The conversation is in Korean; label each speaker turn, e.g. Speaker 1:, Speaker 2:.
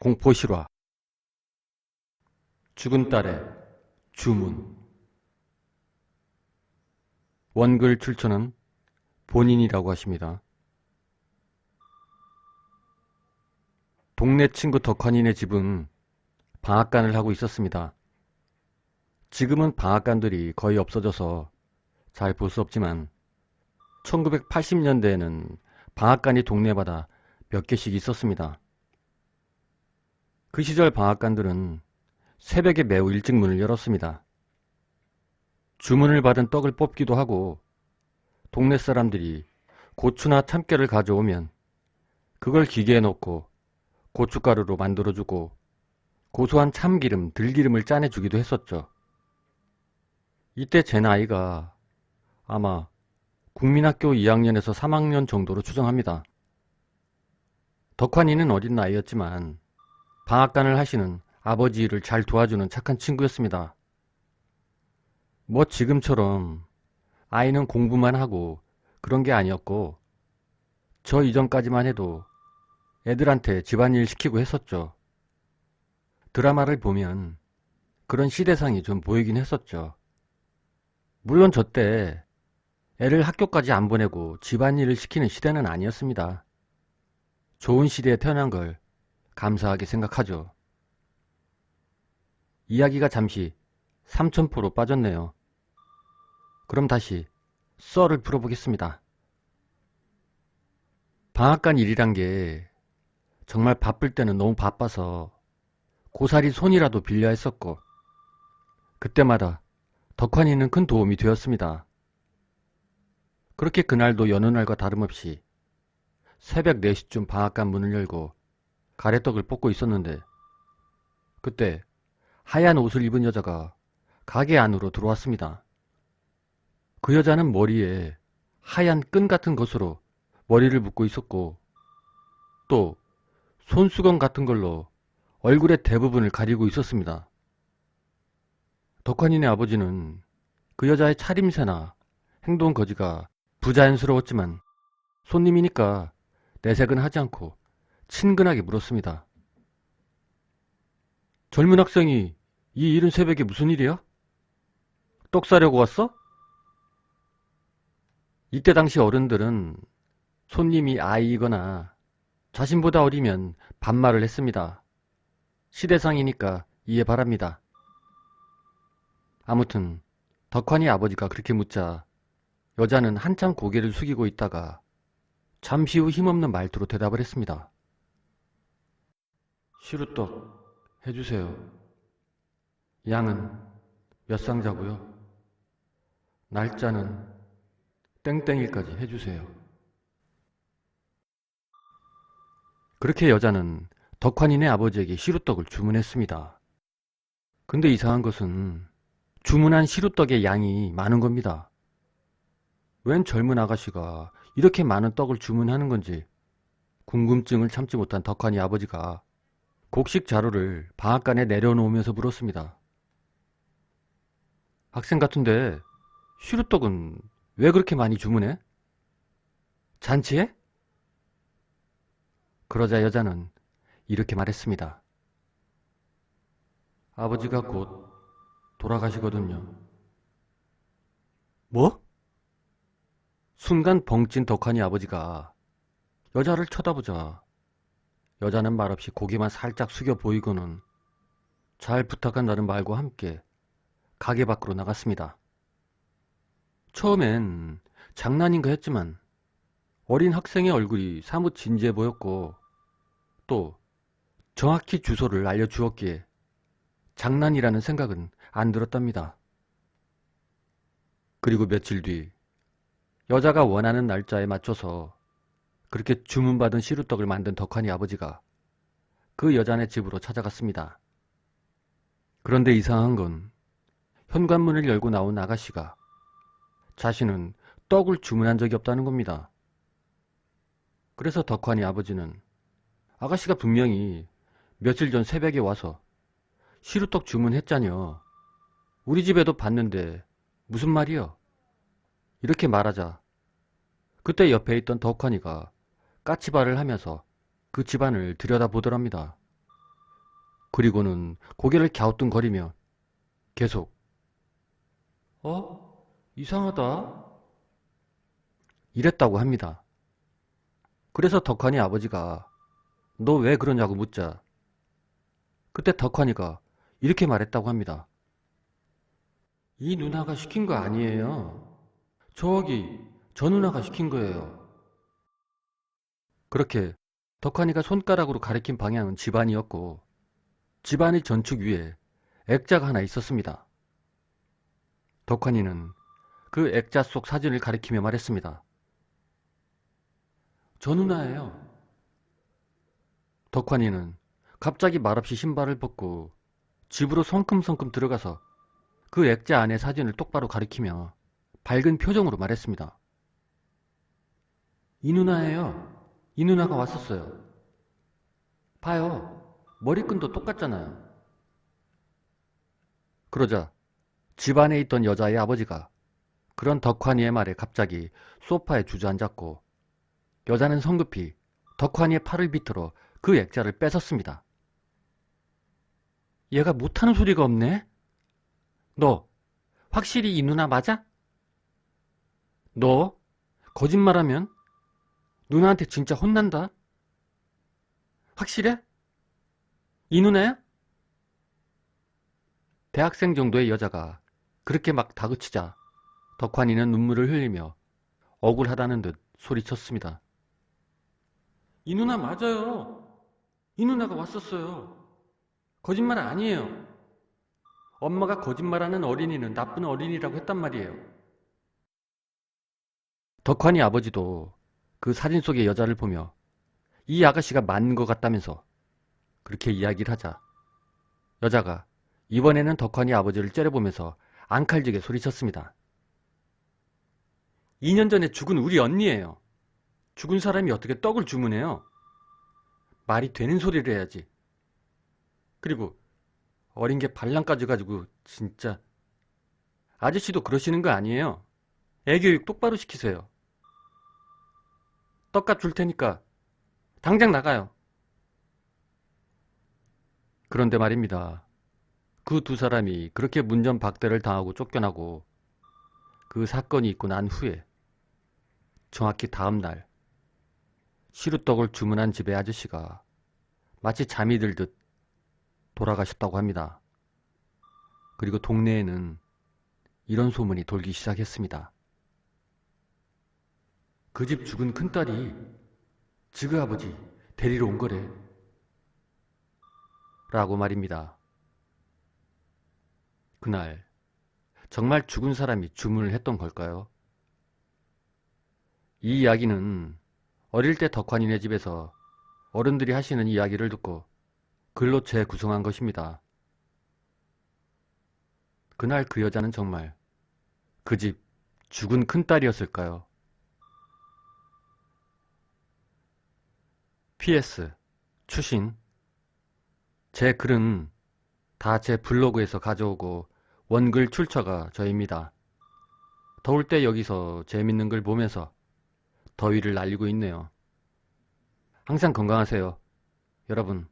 Speaker 1: 공포실화 죽은 딸의 주문 원글 출처는 본인이라고 하십니다. 동네 친구 덕환이네 집은 방앗간을 하고 있었습니다. 지금은 방앗간들이 거의 없어져서 잘 볼 수 없지만 1980년대에는 방앗간이 동네마다 몇 개씩 있었습니다. 그 시절 방앗간들은 새벽에 매우 일찍 문을 열었습니다. 주문을 받은 떡을 뽑기도 하고 동네 사람들이 고추나 참깨를 가져오면 그걸 기계에 넣고 고춧가루로 만들어주고 고소한 참기름, 들기름을 짜내주기도 했었죠. 이때 제 나이가 아마 국민학교 2학년에서 3학년 정도로 추정합니다. 덕환이는 어린 나이였지만 방앗간을 하시는 아버지를 잘 도와주는 착한 친구였습니다. 뭐 지금처럼 아이는 공부만 하고 그런 게 아니었고 저 이전까지만 해도 애들한테 집안일 시키고 했었죠. 드라마를 보면 그런 시대상이 좀 보이긴 했었죠. 물론 저 때 애를 학교까지 안 보내고 집안일을 시키는 시대는 아니었습니다. 좋은 시대에 태어난 걸 감사하게 생각하죠. 이야기가 잠시 삼천포로 빠졌네요. 그럼 다시 썰을 풀어보겠습니다. 방앗간 일이란 게 정말 바쁠 때는 너무 바빠서 고사리 손이라도 빌려 했었고 그때마다 덕환이는 큰 도움이 되었습니다. 그렇게 그날도 여느 날과 다름없이 새벽 4시쯤 방앗간 문을 열고 가래떡을 뽑고 있었는데 그때 하얀 옷을 입은 여자가 가게 안으로 들어왔습니다. 그 여자는 머리에 하얀 끈 같은 것으로 머리를 묶고 있었고 또 손수건 같은 걸로 얼굴의 대부분을 가리고 있었습니다. 덕환이네 아버지는 그 여자의 차림새나 행동 거지가 부자연스러웠지만 손님이니까 내색은 하지 않고 친근하게 물었습니다. 젊은 학생이 이 이른 새벽에 무슨 일이야? 떡 사려고 왔어? 이때 당시 어른들은 손님이 아이이거나 자신보다 어리면 반말을 했습니다. 시대상이니까 이해 바랍니다. 아무튼 덕환이 아버지가 그렇게 묻자 여자는 한참 고개를 숙이고 있다가 잠시 후 힘없는 말투로 대답을 했습니다. 시루떡 해주세요. 양은 몇 상자고요? 날짜는 땡땡일까지 해주세요. 그렇게 여자는 덕환이네 아버지에게 시루떡을 주문했습니다. 근데 이상한 것은 주문한 시루떡의 양이 많은 겁니다. 웬 젊은 아가씨가 이렇게 많은 떡을 주문하는 건지 궁금증을 참지 못한 덕환이 아버지가 곡식 자루를 방앗간에 내려놓으면서 물었습니다. 학생 같은데 시루떡은 왜 그렇게 많이 주문해? 잔치해? 그러자 여자는 이렇게 말했습니다. 아버지가 곧 돌아가시거든요. 뭐? 순간 벙찐 덕환이 아버지가 여자를 쳐다보자 여자는 말없이 고개만 살짝 숙여 보이고는 잘 부탁한다는 말과 함께 가게 밖으로 나갔습니다. 처음엔 장난인가 했지만 어린 학생의 얼굴이 사뭇 진지해 보였고 또 정확히 주소를 알려주었기에 장난이라는 생각은 안 들었답니다. 그리고 며칠 뒤 여자가 원하는 날짜에 맞춰서 그렇게 주문받은 시루떡을 만든 덕환이 아버지가 그 여자네 집으로 찾아갔습니다. 그런데 이상한 건 현관문을 열고 나온 아가씨가 자신은 떡을 주문한 적이 없다는 겁니다. 그래서 덕환이 아버지는 아가씨가 분명히 며칠 전 새벽에 와서 시루떡 주문했잖여. 우리 집에도 봤는데 무슨 말이여? 이렇게 말하자 그때 옆에 있던 덕환이가 까치발을 하면서 그 집안을 들여다보더랍니다. 그리고는 고개를 갸우뚱거리며 계속 어? 이상하다. 이랬다고 합니다. 그래서 덕환이 아버지가 너 왜 그러냐고 묻자 그때 덕환이가 이렇게 말했다고 합니다. 이 누나가 시킨 거 아니에요. 저기 저 누나가 시킨 거예요. 그렇게 덕환이가 손가락으로 가리킨 방향은 집안이었고 집안의 전축 위에 액자가 하나 있었습니다. 덕환이는 그 액자 속 사진을 가리키며 말했습니다. 저 누나예요. 덕환이는 갑자기 말없이 신발을 벗고 집으로 성큼성큼 들어가서 그 액자 안의 사진을 똑바로 가리키며 밝은 표정으로 말했습니다. 이 누나예요. 이 누나가 왔었어요. 봐요. 머리끈도 똑같잖아요. 그러자 집 안에 있던 여자의 아버지가 그런 덕환이의 말에 갑자기 소파에 주저앉았고 여자는 성급히 덕환이의 팔을 비틀어 그 액자를 뺏었습니다. 얘가 못하는 소리가 없네? 너 확실히 이 누나 맞아? 너 거짓말하면 누나한테 진짜 혼난다? 확실해? 이 누나야? 대학생 정도의 여자가 그렇게 막 다그치자 덕환이는 눈물을 흘리며 억울하다는 듯 소리쳤습니다. 이 누나 맞아요. 이 누나가 왔었어요. 거짓말 아니에요. 엄마가 거짓말하는 어린이는 나쁜 어린이라고 했단 말이에요. 덕환이 아버지도 그 사진 속의 여자를 보며 이 아가씨가 맞는 것 같다면서 그렇게 이야기를 하자 여자가 이번에는 덕환이 아버지를 째려보면서 앙칼지게 소리쳤습니다. 2년 전에 죽은 우리 언니예요. 죽은 사람이 어떻게 떡을 주문해요? 말이 되는 소리를 해야지. 그리고 어린 게 발랑까지 가지고 진짜 아저씨도 그러시는 거 아니에요? 애교육 똑바로 시키세요. 떡값 줄 테니까 당장 나가요. 그런데 말입니다. 그 두 사람이 그렇게 문전박대를 당하고 쫓겨나고 그 사건이 있고 난 후에 정확히 다음 날 시루떡을 주문한 집의 아저씨가 마치 잠이 들듯 돌아가셨다고 합니다. 그리고 동네에는 이런 소문이 돌기 시작했습니다. 그 집 죽은 큰딸이 지그 아버지 데리러 온 거래. 라고 말입니다. 그날 정말 죽은 사람이 주문을 했던 걸까요? 이 이야기는 어릴 때 덕환이네 집에서 어른들이 하시는 이야기를 듣고 글로 재구성한 것입니다. 그날 그 여자는 정말 그 집 죽은 큰딸이었을까요? PS 추신 제 글은 다 제 블로그에서 가져오고 원글 출처가 저입니다. 더울 때 여기서 재밌는 글 보면서 더위를 날리고 있네요. 항상 건강하세요. 여러분